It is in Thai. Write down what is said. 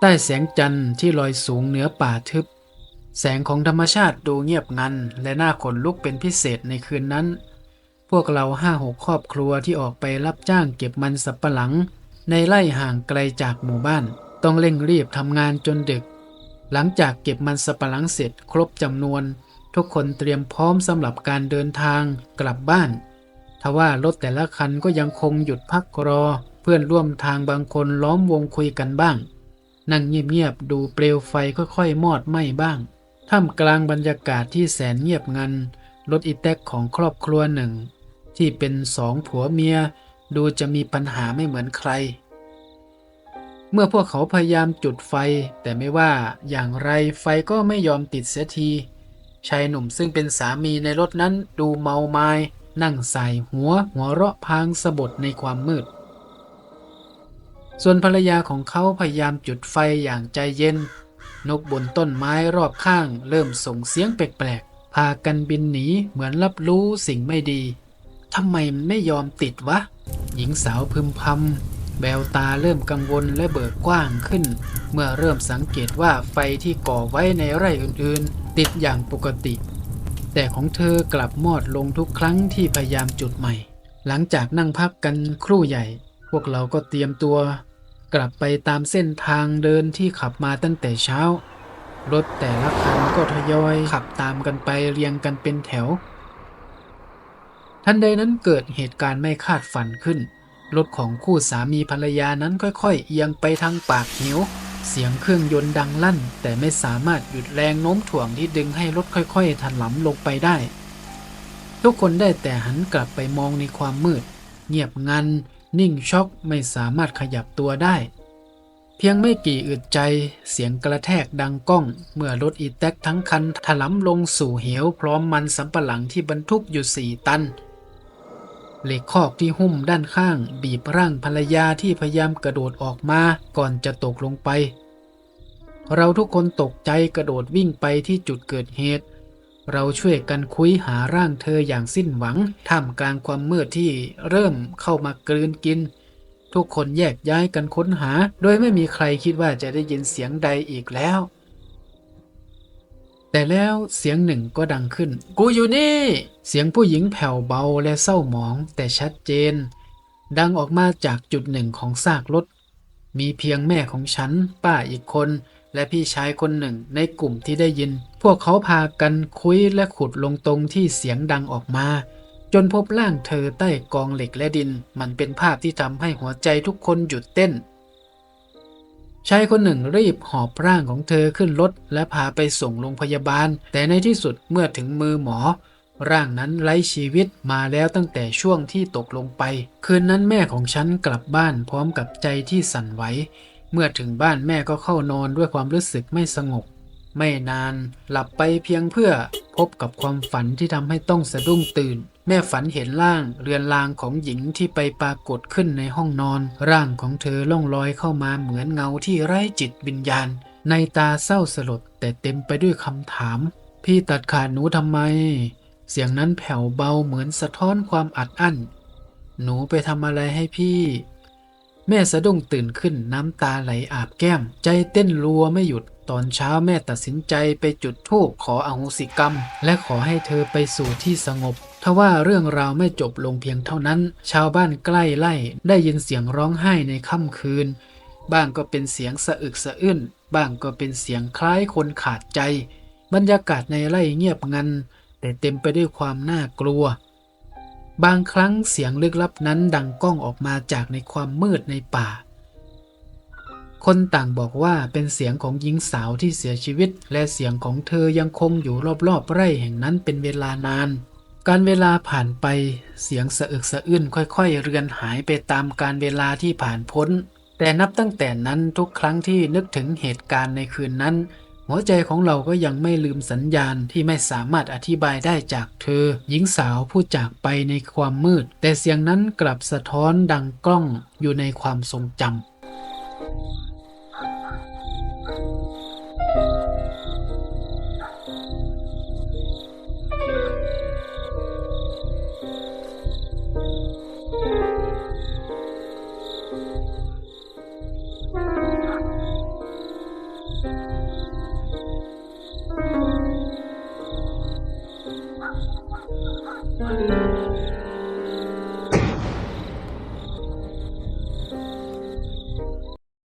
ใต้แสงจันทร์ที่ลอยสูงเหนือป่าทึบ แสงของธรรมชาติดูเงียบงัน และน่าขนลุกเป็นพิเศษในคืนนั้น พวกเราห้าหกครอบครัวที่ออกไปรับจ้างเก็บมันสับปะหลัง ในไร่ห่างไกลจากหมู่บ้าน ต้องเร่งรีบทำงานจนดึก หลังจากเก็บมันสับปะหลังเสร็จครบจำนวน ทุกคนเตรียมพร้อมสำหรับการเดินทางกลับบ้านทว่ารถแต่ละคันก็ยังคงหยุดพักรอเพื่อนร่วมทางบางคนล้อมวงคุยกันบ้าง นั่งเงียบๆดูเปลวไฟค่อยๆมอดไหม้บ้าง ท่ามกลางบรรยากาศที่แสนเงียบงัน รถอีแตกของครอบครัวหนึ่ง ที่เป็นสองผัวเมีย ดูจะมีปัญหาไม่เหมือนใคร เมื่อพวกเขาพยายามจุดไฟ แต่ไม่ว่าอย่างไรไฟก็ไม่ยอมติดเสียที ชายหนุ่มซึ่งเป็นสามีในรถนั้นดูเมาไมา้นั่งใส่หัวหัวเราะพางสะบดในความมืด ส่วนภรรยาของเขาพยายามจุดไฟอย่างใจเย็น นกบนต้นไม้รอบข้างเริ่มส่งเสียงแปลกๆ พากันบินหนีเหมือนรับรู้สิ่งไม่ดีทำไมมันไม่ยอมติดวะ หญิงสาวพึมพำแววตาเริ่มกังวลและเบิกกว้างขึ้น เมื่อเริ่มสังเกตว่าไฟที่ก่อไว้ในไร่อื่นๆ ติดอย่างปกติ แต่ของเธอกลับมอดลงทุกครั้งที่พยายามจุดใหม่ หลังจากนั่งพักกันครู่ใหญ่ พวกเราก็เตรียมตัว กลับไปตามเส้นทางเดินที่ขับมาตั้งแต่เช้า รถแต่ละคันก็ทยอยขับตามกันไปเรียงกันเป็นแถว ทันใดนั้นเกิดเหตุการณ์ไม่คาดฝันขึ้น รถของคู่สามีภรรยานั้นค่อยๆ เอียงไปทางปากเหว เสียงเครื่องยนต์ดังลั่น แต่ไม่สามารถหยุดแรงโน้มถ่วงที่ดึงให้รถค่อยๆถลำลงไปได้ ทุกคนได้แต่หันกลับไปมองในความมืด เงียบงัน นิ่งช็อกไม่สามารถขยับตัวได้ เพียงไม่กี่อึดใจเสียงกระแทกดังก้อง เมื่อรถอีแท็กทั้งคันถลำลงสู่เหวพร้อมมันสำปะหลังที่บรรทุกอยู่สี่ตันเหล็กคอกที่หุ้มด้านข้าง บีบร่างภรรยาที่พยายามกระโดดออกมาก่อนจะตกลงไป เราทุกคนตกใจกระโดดวิ่งไปที่จุดเกิดเหตุ เราช่วยกันคุยหาร่างเธออย่างสิ้นหวัง ท่ามกลางความมืดที่เริ่มเข้ามากลืนกิน ทุกคนแยกย้ายกันค้นหา โดยไม่มีใครคิดว่าจะได้ยินเสียงใดอีกแล้ว แต่แล้วเสียงหนึ่งก็ดังขึ้น กูอยู่นี่ เสียงผู้หญิงแผ่วเบาและเศร้าหมองแต่ชัดเจน ดังออกมาจากจุดหนึ่งของซากรถ มีเพียงแม่ของฉัน ป้าอีกคน และพี่ชายคนหนึ่งในกลุ่มที่ได้ยิน พวกเขาพากันคุยและขุดลงตรงที่เสียงดังออกมา จนพบร่างเธอใต้กองเหล็กและดิน มันเป็นภาพที่ทำให้หัวใจทุกคนหยุดเต้นชายคนหนึ่งรีบหอบร่างของเธอขึ้นรถและพาไปส่งโรงพยาบาล แต่ในที่สุดเมื่อถึงมือหมอ ร่างนั้นไร้ชีวิตมาแล้วตั้งแต่ช่วงที่ตกลงไป คืนนั้นแม่ของฉันกลับบ้านพร้อมกับใจที่สั่นไหว เมื่อถึงบ้านแม่ก็เข้านอนด้วยความรู้สึกไม่สงบ ไม่นานหลับไปเพียงเพื่อพบกับความฝันที่ทำให้ต้องสะดุ้งตื่น แม่ฝันเห็นร่างเรือนรางของหญิงที่ไปปรากฏขึ้นในห้องนอน ร่างของเธอล่องลอยเข้ามาเหมือนเงาที่ไร้จิตวิญญาณ ในตาเศร้าสลดแต่เต็มไปด้วยคำถาม พี่ตัดขาดหนูทำไม เสียงนั้นแผ่วเบาเหมือนสะท้อนความอัดอั้น หนูไปทำอะไรให้พี่ แม่สะดุ้งตื่นขึ้นน้ำตาไหลอาบแก้ม ใจเต้นรัวไม่หยุดตอนเช้าแม่ตัดสินใจไปจุดธูปขออโหสิกรรม และขอให้เธอไปสู่ที่สงบทว่าเรื่องราวไม่จบลงเพียงเท่านั้น ชาวบ้านใกล้ไล่ได้ยินเสียงร้องไห้ในค่ำคืน บ้างก็เป็นเสียงสะอึกสะอื้น บ้างก็เป็นเสียงคล้ายคนขาดใจ บรรยากาศในไร่เงียบงัน แต่เต็มไปด้วยความน่ากลัว บางครั้งเสียงลึกลับนั้นดังก้องออกมาจากในความมืดในป่า คนต่างบอกว่าเป็นเสียงของหญิงสาวที่เสียชีวิต และเสียงของเธอยังคงอยู่รอบๆไร่แห่งนั้นเป็นเวลานาน การเวลาผ่านไปเสียงสะอึกสะอื้นค่อยๆ เรือนหายไปตามการเวลาที่ผ่านพ้น แต่นับตั้งแต่นั้นทุกครั้งที่นึกถึงเหตุการณ์ในคืนนั้น หัวใจของเราก็ยังไม่ลืมสัญญาณที่ไม่สามารถอธิบายได้จากเธอ หญิงสาวผู้จากไปในความมืด แต่เสียงนั้นกลับสะท้อนดังกล้องอยู่ในความทรงจำ one.